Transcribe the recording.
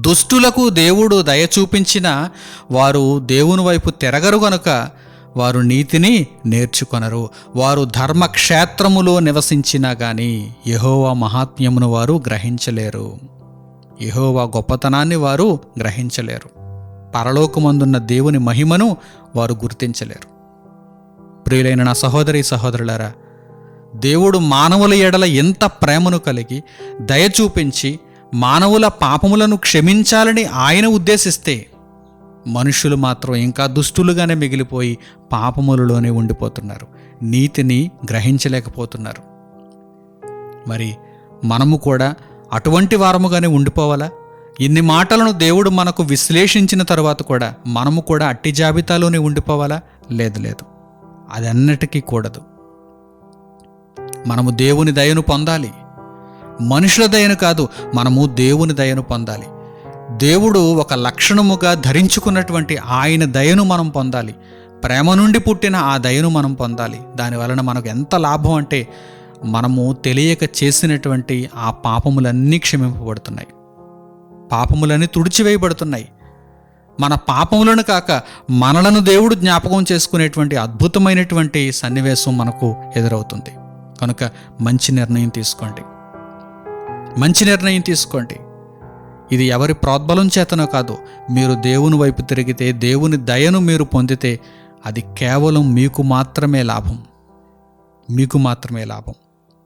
దుష్టులకు దేవుడు దయ చూపించిన వారు దేవుని వైపు తిరగరు గనుక వారు నీతిని నేర్చుకొనరు. వారు ధర్మక్షేత్రములో నివసించినా గాని యహోవా మహాత్మ్యమును వారు గ్రహించలేరు. యహోవా గొప్పతనాన్ని వారు గ్రహించలేరు. పరలోకమందున్న దేవుని మహిమను వారు గుర్తించలేరు. ప్రియులైన నా సహోదరి సహోదరులారా దేవుడు మానవుల ఎడల ఎంత ప్రేమను కలిగి దయ చూపించి మానవుల పాపములను క్షమించాలని ఆయన ఉద్దేశిస్తే మనుషులు మాత్రం ఇంకా దుష్టులుగానే మిగిలిపోయి పాపములలోనే ఉండిపోతున్నారు. నీతిని గ్రహించలేకపోతున్నారు. మరి మనము కూడా అటువంటి వారముగానే ఉండిపోవాలా? ఇన్ని మాటలను దేవుడు మనకు విశ్లేషించిన తర్వాత కూడా మనము కూడా అట్టి జాబితాలోనే ఉండిపోవాలా? లేదు లేదు. అది కూడదు. మనము దేవుని దయను పొందాలి. మనుషుల దయను కాదు మనము దేవుని దయను పొందాలి. దేవుడు ఒక లక్షణముగా ధరించుకున్నటువంటి ఆయన దయను మనం పొందాలి. ప్రేమ నుండి పుట్టిన ఆ దయను మనం పొందాలి. దాని వలన మనకు ఎంత లాభం అంటే మనము తెలియక చేసినటువంటి ఆ పాపములన్నీ క్షమింపబడుతున్నాయి. పాపములన్నీ తుడిచివేయబడుతున్నాయి. మన పాపములను కాక మనలను దేవుడు జ్ఞాపకం చేసుకునేటువంటి అద్భుతమైనటువంటి సన్నివేశం మనకు ఎదురవుతుంది. కనుక మంచి నిర్ణయం తీసుకోండి. మంచి నిర్ణయం తీసుకోండి. ఇది ఎవరి ప్రోద్బలం చేతనో కాదు మీరు దేవుని వైపు తిరిగితే దేవుని దయను మీరు పొందితే అది కేవలం మీకు మాత్రమే లాభం. మీకు మాత్రమే లాభం.